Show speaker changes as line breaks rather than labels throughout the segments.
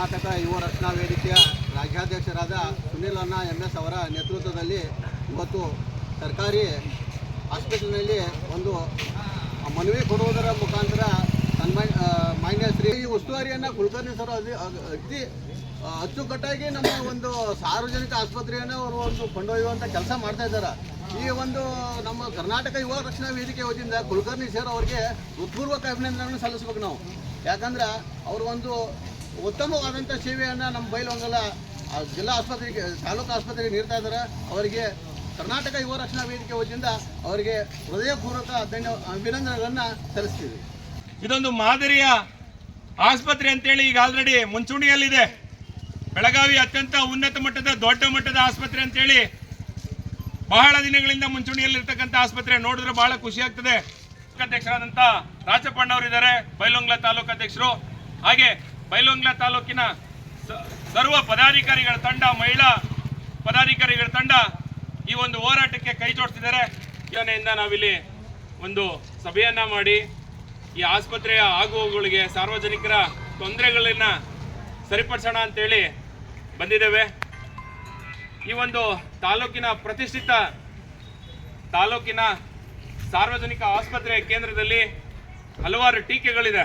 ಕರ್ನಾಟಕ ಯುವ ರಕ್ಷಣಾ ವೇದಿಕೆಯ ರಾಜ್ಯಾಧ್ಯಕ್ಷರಾದ ಸುನಿಲ್ ಅಣ್ಣ ಎಂ ಎಸ್ ಅವರ ನೇತೃತ್ವದಲ್ಲಿ ಇವತ್ತು ಸರ್ಕಾರಿ ಹಾಸ್ಪಿಟಲ್ನಲ್ಲಿ ಒಂದು ಮನವಿ ಕೊಡುವುದರ ಮುಖಾಂತರ ತನ್ಮ ಮಾನ್ಯ ಶ್ರೀ ಈ ಉಸ್ತುವಾರಿಯನ್ನು ಕುಲಕರ್ಣಿ ಸರ್ ಅತಿ ಅತಿ ಅಚ್ಚುಕಟ್ಟಾಗಿ ನಮ್ಮ ಒಂದು ಸಾರ್ವಜನಿಕ ಆಸ್ಪತ್ರೆಯನ್ನು ಅವರು ಒಂದು ಕೊಂಡೊಯ್ಯುವಂಥ ಕೆಲಸ ಮಾಡ್ತಾ ಇದ್ದಾರೆ. ಈ ಒಂದು ನಮ್ಮ ಕರ್ನಾಟಕ ಯುವ ರಕ್ಷಣಾ ವೇದಿಕೆ ವತಿಯಿಂದ ಕುಲಕರ್ಣಿ ಸರ್ ಅವರಿಗೆ ಹೃತ್ಪೂರ್ವಕ ಅಭಿನಂದನೆಗಳನ್ನು ಸಲ್ಲಿಸ್ಬೇಕು ನಾವು. ಯಾಕಂದ್ರೆ ಅವರು ಒಂದು ಉತ್ತಮವಾದಂಥ ಸೇವೆಯನ್ನು ನಮ್ಮ ಬೈಲೊಂಗಲ ಜಿಲ್ಲಾ ಆಸ್ಪತ್ರೆಗೆ, ತಾಲೂಕು ಆಸ್ಪತ್ರೆಗೆ ನೀಡ್ತಾ ಇದ್ದಾರೆ ಅವರಿಗೆ ಕರ್ನಾಟಕ ಯುವ ರಕ್ಷಣಾ ವೇದಿಕೆ ವತಿಯಿಂದ ಅವರಿಗೆ ಹೃದಯಪೂರ್ವಕ ಧನ್ಯ, ಅಭಿನಂದನೆಗಳನ್ನು ಸಲ್ಲಿಸ್ತೀವಿ.
ಇದೊಂದು ಮಾದರಿಯ ಆಸ್ಪತ್ರೆ ಅಂತೇಳಿ ಈಗ ಆಲ್ರೆಡಿ ಮುಂಚೂಣಿಯಲ್ಲಿದೆ. ಬೆಳಗಾವಿ ಅತ್ಯಂತ ಉನ್ನತ ಮಟ್ಟದ, ದೊಡ್ಡ ಮಟ್ಟದ ಆಸ್ಪತ್ರೆ ಅಂತೇಳಿ ಬಹಳ ದಿನಗಳಿಂದ ಮುಂಚೂಣಿಯಲ್ಲಿರ್ತಕ್ಕಂಥ ಆಸ್ಪತ್ರೆ ನೋಡಿದ್ರೆ ಬಹಳ ಖುಷಿ ಆಗ್ತದೆ. ಅಧ್ಯಕ್ಷರಾದಂಥ ರಾಜಪ್ಪಣ್ಣ ಅವರು ಇದ್ದಾರೆ ಬೈಲೊಂಗ್ಲ ತಾಲೂಕು ಅಧ್ಯಕ್ಷರು. ಹಾಗೆ ಬೈಲೊಂಗ್ಲ ತಾಲೂಕಿನ ಸರ್ವ ಪದಾಧಿಕಾರಿಗಳ ತಂಡ, ಮಹಿಳಾ ಪದಾಧಿಕಾರಿಗಳ ತಂಡ ಈ ಒಂದು ಹೋರಾಟಕ್ಕೆ ಕೈ ಜೋಡಿಸಿದ್ದಾರೆ. ಯೋಜನೆಯಿಂದ ನಾವಿಲ್ಲಿ ಒಂದು ಸಭೆಯನ್ನ ಮಾಡಿ ಈ ಆಸ್ಪತ್ರೆಯ ಆಗುವಗಳಿಗೆ ಸಾರ್ವಜನಿಕರ ತೊಂದರೆಗಳನ್ನ ಸರಿಪಡಿಸೋಣ ಅಂತೇಳಿ ಬಂದಿದ್ದೇವೆ. ಈ ಒಂದು ತಾಲೂಕಿನ ಪ್ರತಿಷ್ಠಿತ ತಾಲೂಕಿನ ಸಾರ್ವಜನಿಕ ಆಸ್ಪತ್ರೆ ಕೇಂದ್ರದಲ್ಲಿ ಹಲವಾರು ಟೀಕೆಗಳಿದೆ.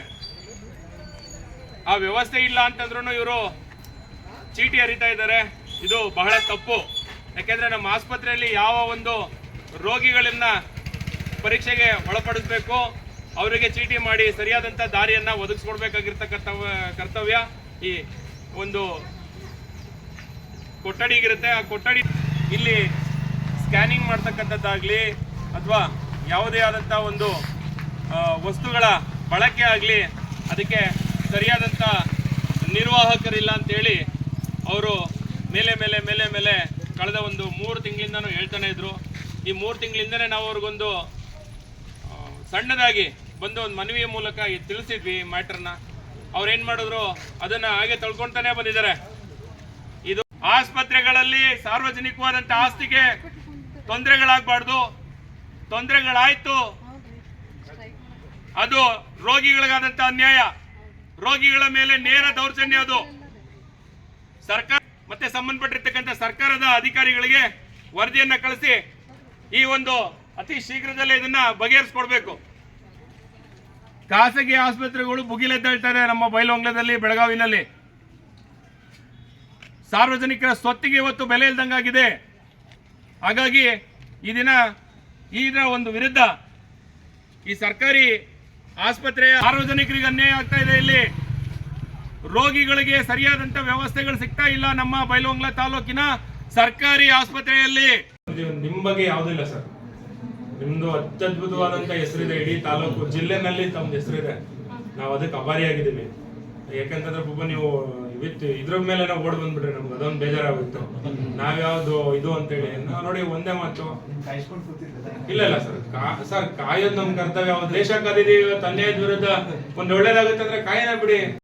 ಆ ವ್ಯವಸ್ಥೆ ಇಲ್ಲ ಅಂತಂದ್ರೂ ಇವರು ಚೀಟಿ ಹರಿತಾ ಇದ್ದಾರೆ. ಇದು ಬಹಳ ತಪ್ಪು. ಯಾಕೆಂದರೆ ನಮ್ಮ ಆಸ್ಪತ್ರೆಯಲ್ಲಿ ಯಾವ ಒಂದು ರೋಗಿಗಳನ್ನ ಪರೀಕ್ಷೆಗೆ ಒಳಪಡಿಸ್ಬೇಕು, ಅವರಿಗೆ ಚೀಟಿ ಮಾಡಿ ಸರಿಯಾದಂಥ ದಾರಿಯನ್ನ ಒದಗಿಸ್ಕೊಡ್ಬೇಕಾಗಿರ್ತಕ್ಕಂಥ ಕರ್ತವ್ಯ ಈ ಒಂದು ಕೊಠಡಿಗಿರುತ್ತೆ. ಆ ಕೊಠಡಿ ಇಲ್ಲಿ ಸ್ಕ್ಯಾನಿಂಗ್ ಮಾಡ್ತಕ್ಕಂಥದ್ದಾಗಲಿ ಅಥವಾ ಯಾವುದೇ ಆದಂಥ ಒಂದು ವಸ್ತುಗಳ ಬಳಕೆ ಆಗಲಿ ಅದಕ್ಕೆ ಸರಿಯಾದಂಥ ನಿರ್ವಾಹಕರಿಲ್ಲ ಅಂತೇಳಿ ಅವರು ಮೇಲೆ ಮೇಲೆ ಮೇಲೆ ಮೇಲೆ ಕಳೆದ ಒಂದು ಮೂರು ತಿಂಗಳಿಂದನೂ ಹೇಳ್ತಾನೆ ಇದ್ರು. ಈ ಮೂರು ತಿಂಗಳಿಂದನೇ ನಾವು ಅವ್ರಿಗೊಂದು ಸಣ್ಣದಾಗಿ ಬಂದು ಒಂದು ಮನವಿಯ ಮೂಲಕ ತಿಳಿಸಿದ್ವಿ ತಿಳಿಸಿದ್ವಿ ಮ್ಯಾಟ್ರನ್ನ ಏನು ಮಾಡಿದ್ರು? ಅದನ್ನು ಹಾಗೆ ತಳ್ಕೊಳ್ತಾನೆ ಬಂದಿದ್ದಾರೆ. ಇದು ಆಸ್ಪತ್ರೆಗಳಲ್ಲಿ ಸಾರ್ವಜನಿಕವಾದಂಥ ಆಸ್ತಿಗೆ ತೊಂದರೆಗಳಾಗಬಾರ್ದು. ತೊಂದರೆಗಳಾಯಿತು. ಅದು ರೋಗಿಗಳಿಗಾದಂಥ ಅನ್ಯಾಯ. ರೋಗಿಗಳ ಮೇಲೆ ನೇರ ದೌರ್ಜನ್ಯ ಅದು. ಸರ್ಕಾರ ಮತ್ತೆ ಸಂಬಂಧಪಟ್ಟಿರ್ತಕ್ಕಂಥ ಸರ್ಕಾರದ ಅಧಿಕಾರಿಗಳಿಗೆ ವರದಿಯನ್ನ ಕಳಿಸಿ ಈ ಒಂದು ಅತಿ ಶೀಘ್ರದಲ್ಲೇ ಇದನ್ನ ಬಗೆಹರಿಸ್ಕೊಡ್ಬೇಕು. ಖಾಸಗಿ ಆಸ್ಪತ್ರೆಗಳು ಭುಗಿಲೆದ್ದೇಳ್ತಾರೆ ನಮ್ಮ ಬೈಲೊಂಗ್ಲದಲ್ಲಿ, ಬೆಳಗಾವಿನಲ್ಲಿ. ಸಾರ್ವಜನಿಕರ ಸ್ವತ್ತಿಗೆ ಇವತ್ತು ಬೆಲೆ ಇಲ್ದಂಗಾಗಿದೆ. ಹಾಗಾಗಿ ಈ ದಿನ ದಿನ ಒಂದು ವಿರುದ್ಧ ಈ ಸರ್ಕಾರಿ ಆಸ್ಪತ್ರೆಯ ಸಾರ್ವಜನಿಕರಿಗೆ ಅನ್ಯಾಯ ಆಗ್ತಾ ಇದೆ ಇಲ್ಲಿ. ರೋಗಿಗಳಿಗೆ ಸರಿಯಾದಂತ ವ್ಯವಸ್ಥೆಗಳು ಸಿಗ್ತಾ ಇಲ್ಲ ನಮ್ಮ ಬೈಲೊಂಗ್ಲ ತಾಲೂಕಿನ ಸರ್ಕಾರಿ ಆಸ್ಪತ್ರೆಯಲ್ಲಿ. ನಿಮ್ಮ ಬಗ್ಗೆ ಯಾವುದಿಲ್ಲ ಸರ್. ನಿಮ್ದು ಅತ್ಯದ್ಭುತವಾದಂತ ಹೆಸರಿದೆ ಇಡೀ ತಾಲೂಕು ಜಿಲ್ಲೆನಲ್ಲಿ ತಮ್ದು ಹೆಸರಿದೆ. ನಾವು ಅದಕ್ಕೆ ಅಭಾರಿಯಾಗಿದ್ದೀವಿ ಯಾಕಂತಂದ್ರೆ ಒಬ್ಬ ನೀವು ವಿತ್ ಇದ್ರ ಮೇಲೆ ನಾವು ಓಡ್ ಬಂದ್ಬಿಟ್ರೆ ನಮ್ಗೆ ಅದೊಂದು ಬೇಜಾರಾಗುತ್ತೆ. ನಾವ್ಯಾವ್ದು ಇದು ಅಂತೇಳಿ ನಾವು ನೋಡಿ ಒಂದೇ ಮಾತು. ಇಲ್ಲ ಇಲ್ಲ, ಸರ್ ಸರ್, ಕಾಯೋದು ನಮ್ ಕರ್ತವ್ಯ. ದೇಶ ಕಾದಿದೀವಿ ತಂದೆಯ ವಿರುದ್ಧ. ಒಂದ್ ಒಳ್ಳೇದಾಗುತ್ತೆ ಅಂದ್ರೆ ಕಾಯನ ಬಿಡಿ.